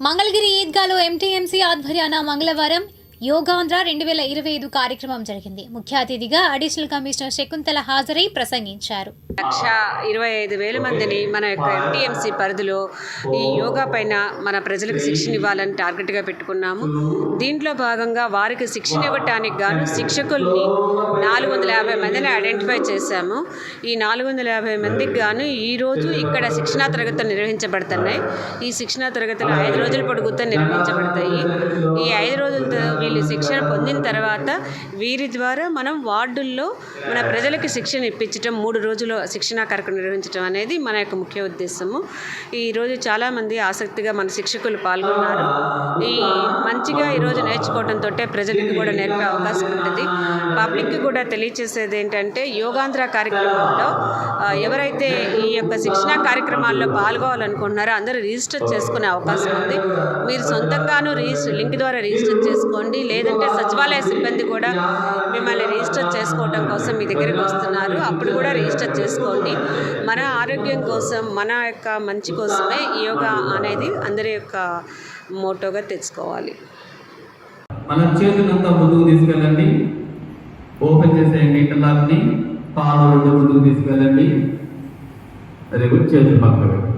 Mangalagiri ఈద్గాలో MTMC ఆధ్వర్యాన మంగళవారం యోగాంధ్ర రెండు వేల ఇరవై ఐదు కార్యక్రమం జరిగింది. ముఖ్య అతిథిగా అడిషనల్ కమిషనర్ శకుంతల హాజరై ప్రసంగించారు. లక్ష ఇరవై ఐదు వేల మందిని మన యొక్క ఎంటీఎంసీ పరిధిలో ఈ యోగా పైన మన ప్రజలకు శిక్షణ ఇవ్వాలని టార్గెట్గా పెట్టుకున్నాము. దీంట్లో భాగంగా వారికి శిక్షణ ఇవ్వటానికి గాను శిక్షకుల్ని నాలుగు వందల యాభై మందిని ఐడెంటిఫై చేశాము. ఈ నాలుగు వందల యాభై మందికి గాను ఈరోజు ఇక్కడ శిక్షణా తరగతులు నిర్వహించబడుతున్నాయి. ఈ శిక్షణా తరగతులు ఐదు రోజుల పొడుగుతో నిర్వహించబడతాయి. ఈ ఐదు రోజులతో వీళ్ళు శిక్షణ పొందిన తర్వాత వీరి ద్వారా మనం వార్డుల్లో మన ప్రజలకు శిక్షణ ఇప్పించడం మూడు రోజులు శిక్షణా కార్యక్రమం నిర్వహించడం అనేది మన యొక్క ముఖ్య ఉద్దేశము. ఈరోజు చాలామంది ఆసక్తిగా మన శిక్షకులు పాల్గొన్నారు. ఈ మంచిగా ఈరోజు నేర్చుకోవడంతో ప్రజలకు కూడా నేర్పే అవకాశం ఉంటుంది. పబ్లిక్కి కూడా తెలియచేసేది ఏంటంటే యోగాంధ్ర కార్యక్రమంలో ఎవరైతే ఈ యొక్క శిక్షణా కార్యక్రమాల్లో పాల్గొవాలనుకుంటున్నారో అందరూ రిజిస్టర్ చేసుకునే అవకాశం ఉంది. మీరు సొంతంగానూ రిజిస్టర్ లింక్ ద్వారా రిజిస్టర్ చేసుకోండి. లేదంటే సచివాలయ సిబ్బంది కూడా మిమ్మల్ని రిజిస్టర్ చేసుకోవడం కోసం మీ దగ్గరికి వస్తున్నారు. అప్పుడు కూడా రిజిస్టర్ చేసుకోండి. మన ఆరోగ్యం కోసం మన యొక్క మంచి కోసమే యోగా అనేది అందరి యొక్క మోటోగా తెచ్చుకోవాలి. మన చేతులంతా ముందుకు తీసుకెళ్ళండి. ఓపెన్ చేసేయండి ఇంటర్లాక్ని పాలు రెండు ముందుకు తీసుకెళ్ళండి. వెరీ గుడ్ చేతులు పక్కన